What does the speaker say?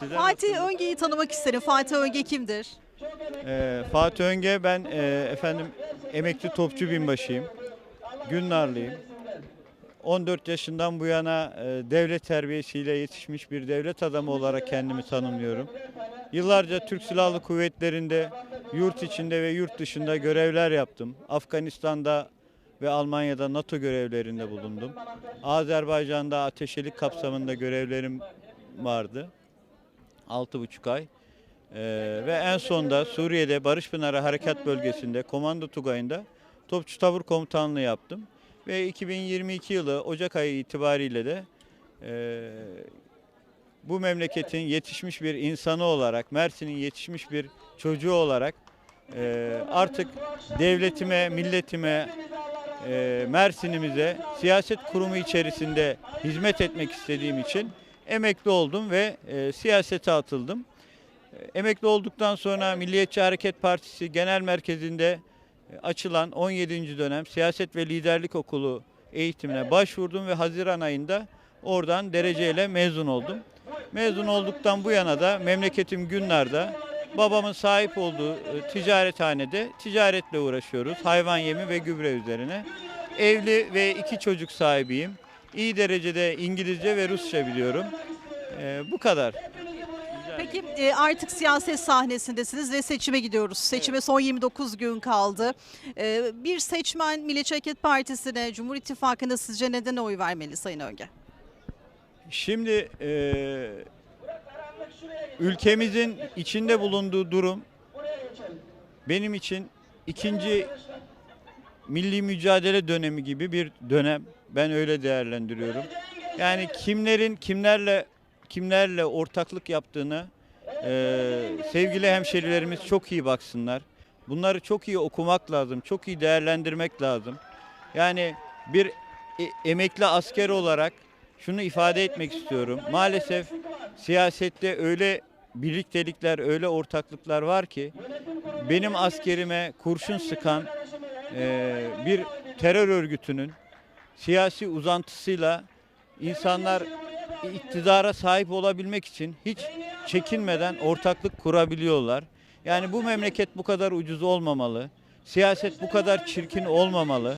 Fatih Önge'yi tanımak isterim. Fatih Önge kimdir? Ee, Fatih Önge ben e, efendim emekli topçu binbaşıyım. Günnarlıyım. 14 yaşından bu yana e, devlet terbiyesiyle yetişmiş bir devlet adamı olarak kendimi tanımlıyorum. Yıllarca Türk Silahlı Kuvvetleri'nde yurt içinde ve yurt dışında görevler yaptım. Afganistan'da ve Almanya'da NATO görevlerinde bulundum. Azerbaycan'da ateşelik kapsamında görevlerim vardı. 6,5 ay. Ee, ve en sonda Suriye'de Barış Pınarı Harekat Bölgesi'nde Komando Tugayı'nda Topçu Tavır Komutanlığı yaptım. Ve 2022 yılı Ocak ayı itibariyle de e, bu memleketin yetişmiş bir insanı olarak, Mersin'in yetişmiş bir çocuğu olarak e, artık devletime, milletime, e, Mersin'imize siyaset kurumu içerisinde hizmet etmek istediğim için emekli oldum ve e, siyasete atıldım. E, Emekli olduktan sonra Milliyetçi Hareket Partisi Genel Merkezi'nde e, açılan 17. dönem Siyaset ve Liderlik Okulu eğitimine başvurdum ve Haziran ayında oradan dereceyle mezun oldum. Mezun olduktan bu yana da memleketim Günler'de babamın sahip olduğu e, ticarethanede ticaretle uğraşıyoruz. Hayvan yemi ve gübre üzerine. Evli ve iki çocuk sahibiyim. İyi derecede İngilizce ve Rusça biliyorum. E, bu kadar. Peki e, artık siyaset sahnesindesiniz ve seçime gidiyoruz. Seçime son 29 gün kaldı. E, Bir seçmen Milliyetçi Hareket Partisi'ne, Cumhur İttifakı'na sizce neden oy vermeli Sayın Önge? Şimdi eee, ülkemizin içinde bulunduğu durum benim için ikinci milli mücadele dönemi gibi bir dönem. Ben öyle değerlendiriyorum. Yani kimlerin kimlerle kimlerle ortaklık yaptığını eee, sevgili hemşerilerimiz çok iyi baksınlar. Bunları çok iyi okumak lazım, çok iyi değerlendirmek lazım. Yani bir e- emekli asker olarak şunu ifade etmek istiyorum. Maalesef siyasette öyle birliktelikler, öyle ortaklıklar var ki benim askerime kurşun sıkan eee, bir terör örgütünün siyasi uzantısıyla insanlar iktidara sahip olabilmek için hiç çekinmeden ortaklık kurabiliyorlar. Yani bu memleket bu kadar ucuz olmamalı. Siyaset bu kadar çirkin olmamalı.